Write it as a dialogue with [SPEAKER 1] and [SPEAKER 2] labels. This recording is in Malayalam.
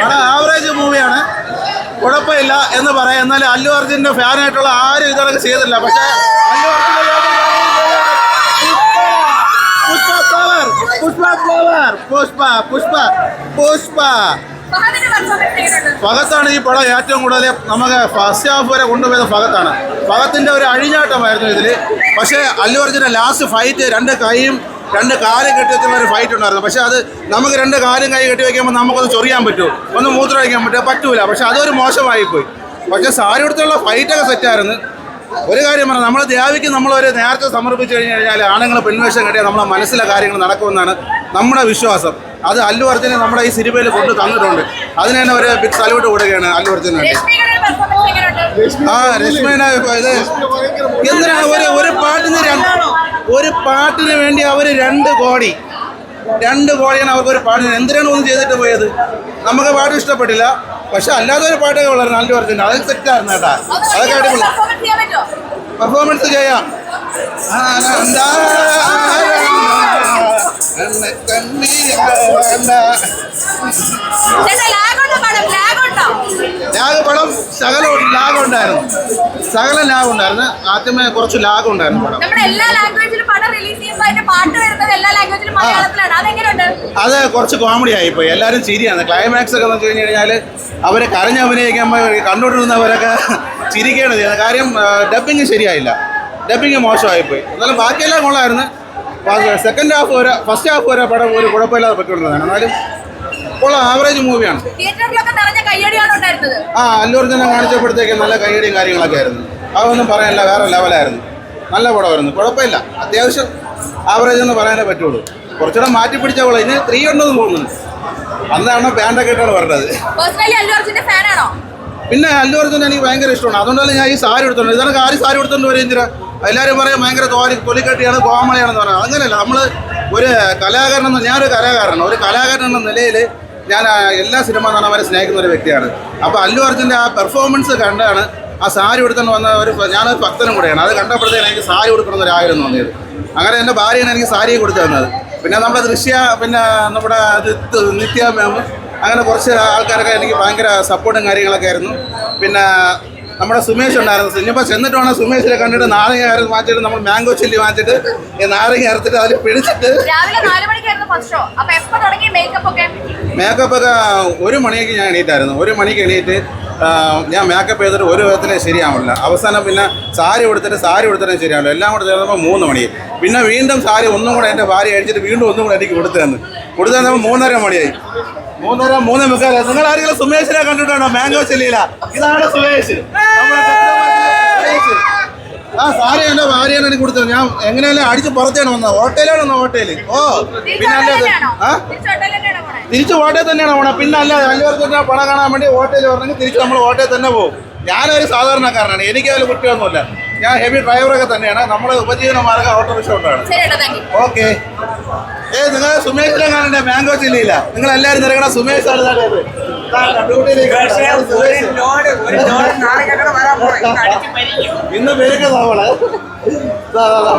[SPEAKER 1] പടം ആവറേജ് മൂവിയാണ് കുഴപ്പമില്ല എന്ന് പറയാം. എന്നാൽ അല്ലു അർജുന്റെ ഫാനായിട്ടുള്ള ആരും ഇതൊക്കെ ചെയ്തില്ല പക്ഷേ അല്ലു അർജുന്റെ പുഷ്പ ഫ്ലവർ പുഷ്പ പുഷ്പ പുഷ്പ. ഭഗത്താണ് ഈ പടം ഏറ്റവും കൂടുതൽ നമുക്ക് ഫസ്റ്റ് ഹാഫ് വരെ കൊണ്ടുപോയത് ഭഗത്താണ് ഫഹത്തിന്റെ ഒരു അഴിഞ്ഞാട്ടമായിരുന്നു ഇതിൽ പക്ഷേ അല്ലു അർജുന്റെ ലാസ്റ്റ് ഫൈറ്റ് രണ്ട് കൈയും രണ്ട് കാലും കെട്ടി വെച്ചുള്ള ഒരു ഫൈറ്റ് ഉണ്ടായിരുന്നു. പക്ഷേ അത് നമുക്ക് രണ്ട് കാലും കൈ കെട്ടി വയ്ക്കുമ്പോൾ നമുക്കത് ചൊറിയാൻ പറ്റുമോ ഒന്ന് മൂത്രം വയ്ക്കാൻ പറ്റുമോ പറ്റൂല. പക്ഷേ അതൊരു മോശമായി പോയി. പക്ഷേ സാരി കൊടുത്തുള്ള ഫൈറ്റൊക്കെ സെറ്റായിരുന്നു ഒരു കാര്യം പറഞ്ഞാൽ നമ്മൾ ദേവിക്ക് നമ്മളൊരു നേരത്തെ സമർപ്പിച്ചു കഴിഞ്ഞ് കഴിഞ്ഞാൽ ആണുങ്ങൾ പെൺവേഷം കെട്ടിയാൽ നമ്മളെ മനസ്സിലെ കാര്യങ്ങൾ നടക്കുമെന്നാണ് നമ്മുടെ വിശ്വാസം. അത് അല്ലു അർജുനെ നമ്മുടെ ഈ സിനിമയിൽ കൊണ്ട് തന്നിട്ടുണ്ട് അതിനെ തന്നെ ഒരു ബിഗ് സല്യൂട്ട് കൊടുക്കുകയാണ് അല്ലു അർജുന് വേണ്ടി ആ ഇപ്പൊ ഇത് എന്തിനാണ് ഒരു ഒരു പാട്ടിന് രണ്ട് ഒരു പാട്ടിന് വേണ്ടി അവർ രണ്ട് കോടി. രണ്ട് കോടിയാണ് അവർക്ക് ഒരു പാട്ടിന്. എന്തിനാണ് ഒന്നും ചെയ്തിട്ട് പോയത്? നമുക്ക് പാട്ട് ഇഷ്ടപ്പെട്ടില്ല. പക്ഷെ അല്ലാതെ ഒരു പാട്ടൊക്കെ വളരെ നല്ല പറഞ്ഞിട്ടുണ്ട് അതൊക്കെ സെറ്റായിരുന്നു കേട്ടാ. അതൊക്കെ അടിപൊളി.
[SPEAKER 2] പെർഫോമൻസ്
[SPEAKER 1] ചെയ്യാം.
[SPEAKER 2] ലാഗ് പടം
[SPEAKER 1] ശകലം ഉണ്ടായിരുന്നു സകല ലാഗ് ഉണ്ടായിരുന്നു ആദ്യമേ കുറച്ച് ലാഗ് ഉണ്ടായിരുന്നു പടം.
[SPEAKER 2] നമ്മുടെ എല്ലാ ലാംഗ്വേജിലും പടം റിലീസ് ചെയ്യുമ്പോൾ അതിന്റെ പാട്ട് വരുന്നത് എല്ലാ ലാംഗ്വേജിലും മലയാളത്തിലാണ്. അതെങ്ങനെയുണ്ട്?
[SPEAKER 1] അത് കുറച്ച് കോമഡി ആയിപ്പോയി. എല്ലാവരും ചിരിയാണ്. ക്ലൈമാക്സ് ഒക്കെ വെച്ച് കഴിഞ്ഞ് കഴിഞ്ഞാൽ അവരെ കരഞ്ഞ് അഭിനയിക്കുമ്പോൾ കണ്ടുകൊണ്ടിരുന്നവരൊക്കെ ചിരിക്കുകയാണ് ചെയ്യുന്നത്. കാര്യം ഡബിങ് ശരിയായില്ല. ഡബിങ് മോശമായിപ്പോയി. എന്നാലും ബാക്കിയെല്ലാം കൊള്ളായിരുന്നു. സെക്കൻഡ് ഹാഫ് വരെ ഫസ്റ്റ് ഹാഫ് വരെ പടം ഒരു കുഴപ്പമില്ലാതെ പറ്റുള്ളതാണ് എന്നാലും കൊള്ളാം ആവറേജ് മൂവിയാണ്.
[SPEAKER 2] തിയേറ്ററിലൊക്കെ നിറഞ്ഞ കയ്യടിയാണ് ഉണ്ടായിരുന്നത്.
[SPEAKER 1] ആ അല്ലു അർജുനെ കാണിച്ചപ്പോഴത്തേക്ക് നല്ല കയ്യടിയും കാര്യങ്ങളൊക്കെ ആയിരുന്നു. അതൊന്നും പറയാനില്ല വേറെ ലെവലായിരുന്നു. നല്ല പടമായിരുന്നു. കുഴപ്പമില്ല. അത്യാവശ്യം ആവറേജ് എന്ന് പറയാനേ പറ്റുള്ളൂ. കുറച്ചുകൂടെ മാറ്റി പിടിച്ച പോലെ ഇനി ത്രീ ഉണ്ടെന്ന് തോന്നുന്നു. അന്നാണ് ബാൻഡൊക്കെ ഇട്ടാണ് പറഞ്ഞത്. പിന്നെ അല്ലു അർജുൻ എനിക്ക് ഭയങ്കര ഇഷ്ടമാണ്. അതുകൊണ്ടല്ലേ ഞാൻ ഈ സാരി എടുത്തോണ്ട് ഇതൊക്കെ ആര് സാരി എടുത്തോണ്ട് വരും എന്തിനാ? എല്ലാവരും പറയും ഭയങ്കര തോലി തൊലിക്കട്ടിയാണ് കോമളിയാണെന്ന് പറയുന്നത് അങ്ങനെയല്ല നമ്മൾ ഒരു കലാകാരൻ എന്ന ഞാനൊരു കലാകാരനാണ്. ഒരു കലാകാരൻ എന്ന നിലയിൽ ഞാൻ എല്ലാ സിനിമാ നടന്മാരെ സ്നേഹിക്കുന്ന ഒരു വ്യക്തിയാണ്. അപ്പോൾ അല്ലു അർജുന്റെ ആ പെർഫോമൻസ് കണ്ടാണ് ആ സാരി എടുത്തുകൊണ്ട് വന്ന ഒരു ഞാനൊരു ഭക്തനും കൂടെയാണ്. അത് കണ്ടപ്പോഴത്തേക്ക് എനിക്ക് സാരി കൊടുക്കണം ഒരു ആഗ്രഹം തോന്നിയത്. അങ്ങനെ എന്റെ ഭാര്യയാണ് എനിക്ക് സാരി കൊടുത്തു തന്നത്. പിന്നെ നമ്മുടെ ദൃശ്യ പിന്നെ നമ്മുടെ നിത്യ മാം അങ്ങനെ കുറച്ച് ആൾക്കാരൊക്കെ എനിക്ക് ഭയങ്കര സപ്പോർട്ടും കാര്യങ്ങളൊക്കെ ആയിരുന്നു. പിന്നെ നമ്മുടെ സുമേഷ് ഉണ്ടായിരുന്നു. സിനിമ ചെന്നിട്ടാണ് സുമേഷിനെ കണ്ടിട്ട് നാരങ്ങ അരത്ത് മാറ്റിയിട്ട് നമ്മൾ മാംഗോ ചില്ലി മാറ്റിയിട്ട് ഈ നാരങ്ങ അരത്തിട്ട് അതിൽ പിടിച്ചിട്ട്
[SPEAKER 2] മേക്കപ്പ് ഒക്കെ
[SPEAKER 1] ഒരു മണിക്ക് ഞാൻ എണീറ്റായിരുന്നു. ഒരു മണിക്ക് എണീറ്റ് ഞാൻ മേക്കപ്പ് ചെയ്തിട്ട് ഒരു വിധത്തിലും ശരിയാവില്ല അവസാനം പിന്നെ സാരി കൊടുത്തിട്ട് സാരി കൊടുത്തിട്ട് ശരിയാവില്ല എല്ലാം കൂടെ ചേർന്നപ്പോൾ മൂന്ന് മണി. പിന്നെ വീണ്ടും സാരി ഒന്നും കൂടെ എന്റെ ഭാര്യ അഴിച്ചിട്ട് വീണ്ടും ഒന്നും കൂടെ എനിക്ക് കൊടുത്തു തന്നു കൊടുത്തു തന്നപ്പോൾ മൂന്നര മണിയായി. മൂന്നര മൂന്ന് മുക്കാല. നിങ്ങൾ ആരെങ്കിലും സുമേഷിനെ കണ്ടിട്ടുണ്ടോ? മാംഗോ ചെല്ലിയില്ല ഇതാണ് സുമേഷ്. സുമേഷ്. ആ സാരി എന്റെ ഭാര്യയാണ് എനിക്ക് കൊടുത്തത്. ഞാൻ എങ്ങനെയല്ലേ അടിച്ച് പുറത്തേണ് വന്നത്? ഹോട്ടലാണ് വന്നത് ഹോട്ടലിൽ ഓ പിന്നെ തിരിച്ച് ഹോട്ടലിൽ തന്നെയാണ് പോണേ പിന്നെ അല്ല അല്ലൂർത്തിന്റെ പണം കാണാൻ വേണ്ടി ഹോട്ടലിൽ പറഞ്ഞെങ്കിൽ തിരിച്ച് നമ്മൾ ഹോട്ടലിൽ തന്നെ പോകും. ഞാനൊരു സാധാരണക്കാരനാണ്. എനിക്ക് അതിൽ കുട്ടികളൊന്നുമില്ല ഞാൻ ഹെവി ഡ്രൈവറൊക്കെ തന്നെയാണ്. നമ്മുടെ ഉപജീവന മാർഗം ഓട്ടോറിക്ഷ കൊണ്ടാണ്. ഓക്കെ. ഏ നിങ്ങൾ സുമേഷിനെ കാണണ്ടേ? മാംഗോ ചില്ലിയില്ല നിങ്ങൾ എല്ലാവരും നിറങ്ങണ സുമേഷ് ആണ് ഇതാണ്ടത്. ഇതാ, ഡ്യൂട്ടിയിലേക്ക് ഇതാണ് സുമേഷ്. ഇന്ന് പേരൊക്കെ നമ്മൾ ഇതാ, ഇതാ, ഇതാ.